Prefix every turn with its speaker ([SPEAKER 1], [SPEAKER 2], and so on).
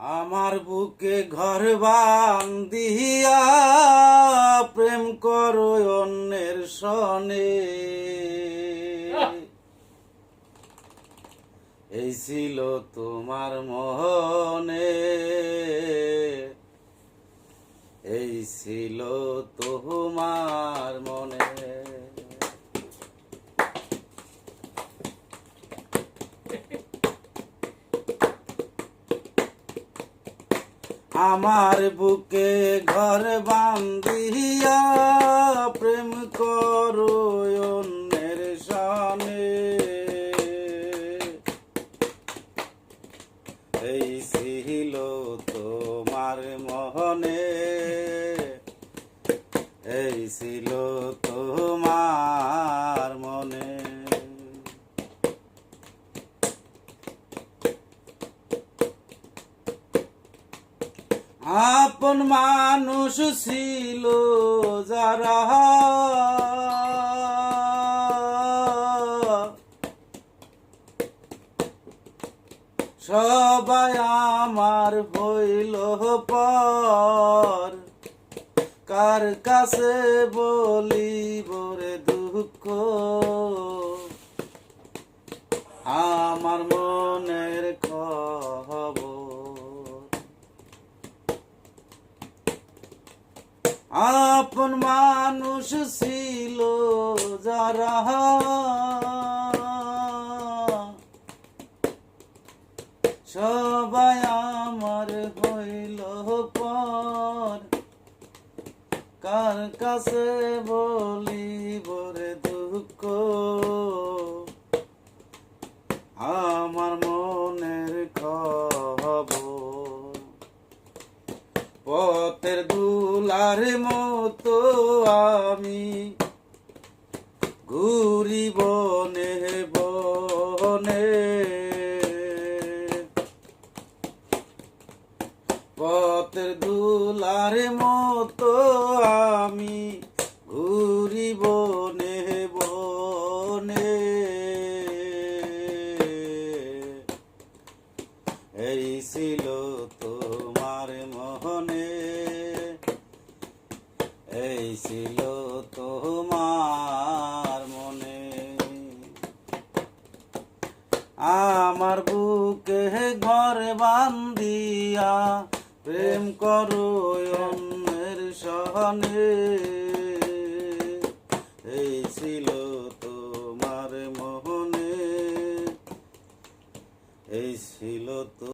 [SPEAKER 1] আমার বুকে ঘর বান্দিয়া প্রেম করো অন্যের সনে। এই ছিল তোমার মনে এই ছিল তোমার আমার বুকে ঘর বান্ধিয়া প্রেম করো অন্যের সামনে। এই ছিল তোমার মহনে, এই ছিল তোমার আপন মানুষ ছিল যারা। সবাই আমার হইল পর। কার কাছে বলি বরে দুঃখ? আপন মানুষ ছিল যারা। সবাই আমার হইল পর। কার কাছে বলিব দুলার মতো আমি ঘুরি বনে বনে পথের দুলার মতো আমি ঘুরি বুকে ঘর বান্দিয়া প্রেম করো অন্যের সহনে। এই ছিল তোমার মোহনে এই ছিল তো